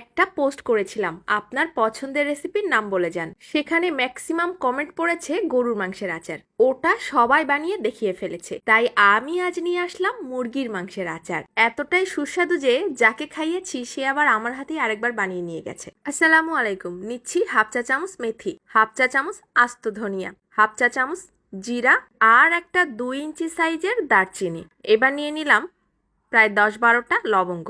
একটা পোস্ট করেছিলাম, আপনার পছন্দের রেসিপির নাম বলে যান। সেখানে ম্যাক্সিমাম কমেন্ট পড়েছে গরুর মাংসের আচার। ওটা সবাই বানিয়ে দেখিয়ে ফেলেছে। তাই আমি আজ নিয়ে আসলাম মুরগির মাংসের আচার। এতটাই সুস্বাদু যে যাকে খাইয়েছি, সে আবার আমার হাতেই আরেকবার বানিয়ে নিয়ে গেছে। আসসালামু আলাইকুম, নিচ্ছি হাফ চা চামচ মেথি, হাফ চা চামচ আস্ত ধনিয়া, হাফ চা চামচ জিরা আর একটা দুই ইঞ্চি সাইজের দারচিনি। এবার নিয়ে নিলাম প্রায় দশ বারোটা লবঙ্গ।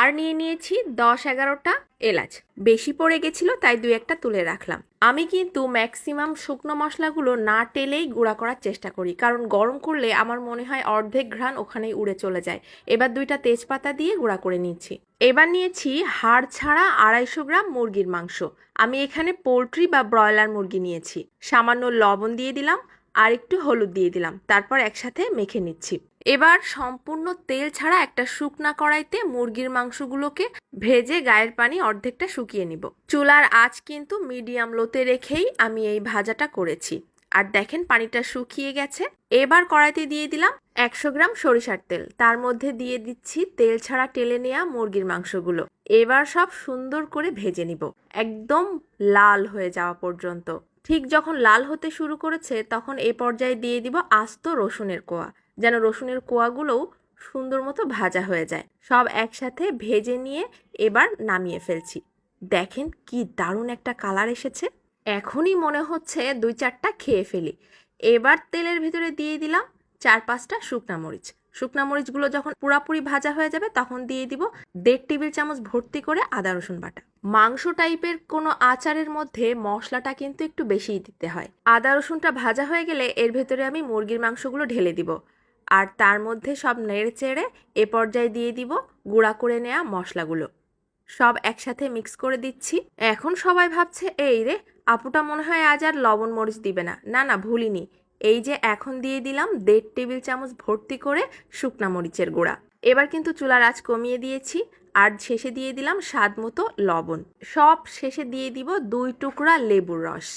আর নিয়ে নিয়েছি দশ এগারোটা এলাচ। বেশি পড়ে গেছিল, তাই দু একটা তুলে রাখলাম। আমি কিন্তু ম্যাক্সিমাম শুকনো মশলাগুলো না টেলেই গুঁড়া করার চেষ্টা করি, কারণ গরম করলে আমার মনে হয় অর্ধেক ঘ্রাণ ওখানেই উড়ে চলে যায়। এবার দুইটা তেজপাতা দিয়ে গুঁড়া করে নিচ্ছি। এবার নিয়েছি হাড় ছাড়া আড়াইশো গ্রাম মুরগির মাংস। আমি এখানে পোলট্রি বা ব্রয়লার মুরগি নিয়েছি। সামান্য লবণ দিয়ে দিলাম আর একটু হলুদ দিয়ে দিলাম, তারপর একসাথে মেখে নিচ্ছি। এবার সম্পূর্ণ তেল ছাড়া একটা শুকনা কড়াইতে মুরগির মাংসগুলোকে ভেজে গায়ের পানি অর্ধেকটা শুকিয়ে নিব। চুলার আঁচ কিন্তু মিডিয়াম লোতে রেখেই আমি এই ভাজাটা করেছি। আর দেখেন পানিটা শুকিয়ে গেছে। এবার কড়াইতে দিয়ে দিলাম একশো গ্রাম সরিষার তেল। তার মধ্যে দিয়ে দিচ্ছি তেল ছাড়া টেলে নেওয়া মুরগির মাংসগুলো। এবার সব সুন্দর করে ভেজে নিব। একদম লাল হয়ে যাওয়া পর্যন্ত। ঠিক যখন লাল হতে শুরু করেছে, তখন এ পর্যায়ে দিয়ে দিব আস্ত রসুনের কোয়া। যেন রসুনের কোয়াগুলোও সুন্দর মতো ভাজা হয়ে যায়। সব একসাথে ভেজে নিয়ে এবার নামিয়ে ফেলছি। দেখেন কি দারুণ একটা কালার এসেছে। এখনই মনে হচ্ছে দুই চারটা খেয়ে ফেলি। এবার তেলের ভিতরে দিয়ে দিলাম চার পাঁচটা শুকনা মরিচ। শুকনা মরিচগুলো যখন পুরাপুরি ভাজা হয়ে যাবে তখন দিয়ে দিব দেড় টেবিল চামচ ভর্তি করে আদা, রসুন বাটা। মাংস টাইপের কোনো আচারের মধ্যে মশলাটা কিন্তু একটু বেশিই দিতে হয়। আদা, রসুনটা ভাজা হয়ে গেলে এর ভেতরে আমি মুরগির মাংসগুলো ঢেলে দিব। আর তার মধ্যে সব নেড়ে চেড়ে এ পর্যায়ে দিয়ে দিব গুঁড়া করে নেওয়া মশলাগুলো। সব একসাথে মিক্স করে দিচ্ছি। এখন সবাই ভাবছে, এই রে আপুটা মনে হয় আজ আর লবণ মরিচ দিবে না। না না, ভুলিনি। এই যে এখন দিয়ে দিলাম দেড় টেবিল চামচ ভর্তি করে শুকনা মরিচের গুঁড়া। এবার কিন্তু চুলার আঁচ কমিয়ে দিয়েছি আর শেষে দিয়ে দিলাম স্বাদ মতো লবণ। সব শেষে দিয়ে দিব দুই টুকরা লেবুর রস।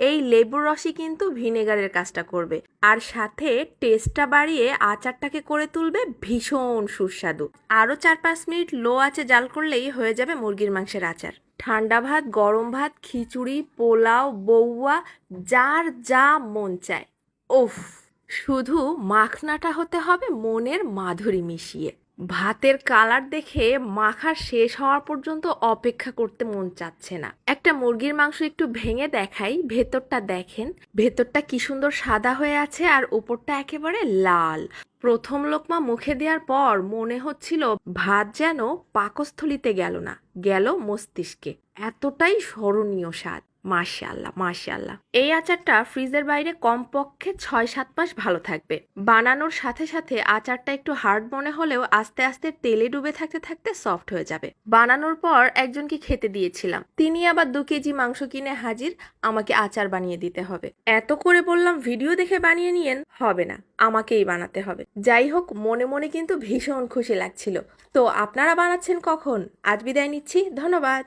এই লেবুর রসই কিন্তু ভিনেগারের কাজটা করবে। আর সাথে টেস্টটা বাড়িয়ে আচারটাকে করে তুলবে ভীষণ সুস্বাদু। আরও চার পাঁচ মিনিট লো আঁচে জাল করলেই হয়ে যাবে মুরগির মাংসের আচার। ঠান্ডা ভাত, গরম ভাত, খিচুড়ি, পোলাও, বউয়া, যার যা মন চায়। ওফ শুধু মাখনাটা হতে হবে মনের মাধুরী মিশিয়ে। ভাতের কালার দেখে মাখা শেষ হওয়ার পর্যন্ত অপেক্ষা করতে মন চাচ্ছে না। একটা মুরগির মাংস একটু ভেঙে দেখাই, ভেতরটা দেখেন। ভেতরটা কি সুন্দর সাদা হয়ে আছে আর উপরটা একেবারে লাল। প্রথম লোকমা মুখে দেওয়ার পর মনে হচ্ছিল ভাত যেন পাকস্থলিতে গেল না, গেল মস্তিষ্কে। এতটাই স্মরণীয় স্বাদ। মাশাল্লাহ মাশাল্লাহ এই আচারটা ফ্রিজের বাইরে কমপক্ষে ছয় সাত মাস ভালো থাকবে। বানানোর সাথে সাথে আচারটা একটু হার্ড মনে হলেও আস্তে আস্তে তেলে ডুবে থাকতে থাকতে সফট হয়ে যাবে। বানানোর পর একজনকে খেতে দিয়েছিলাম। তিনি আবার দু কেজি মাংস কিনে হাজির, আমাকে আচার বানিয়ে দিতে হবে। এত করে বললাম, ভিডিও দেখে বানিয়ে নিয়েন? হবে না, আমাকেই বানাতে হবে। যাই হোক, মনে মনে কিন্তু ভীষণ খুশি লাগছিল। তো আপনারা বানাচ্ছেন কখন? আজ বিদায় নিচ্ছি, ধন্যবাদ।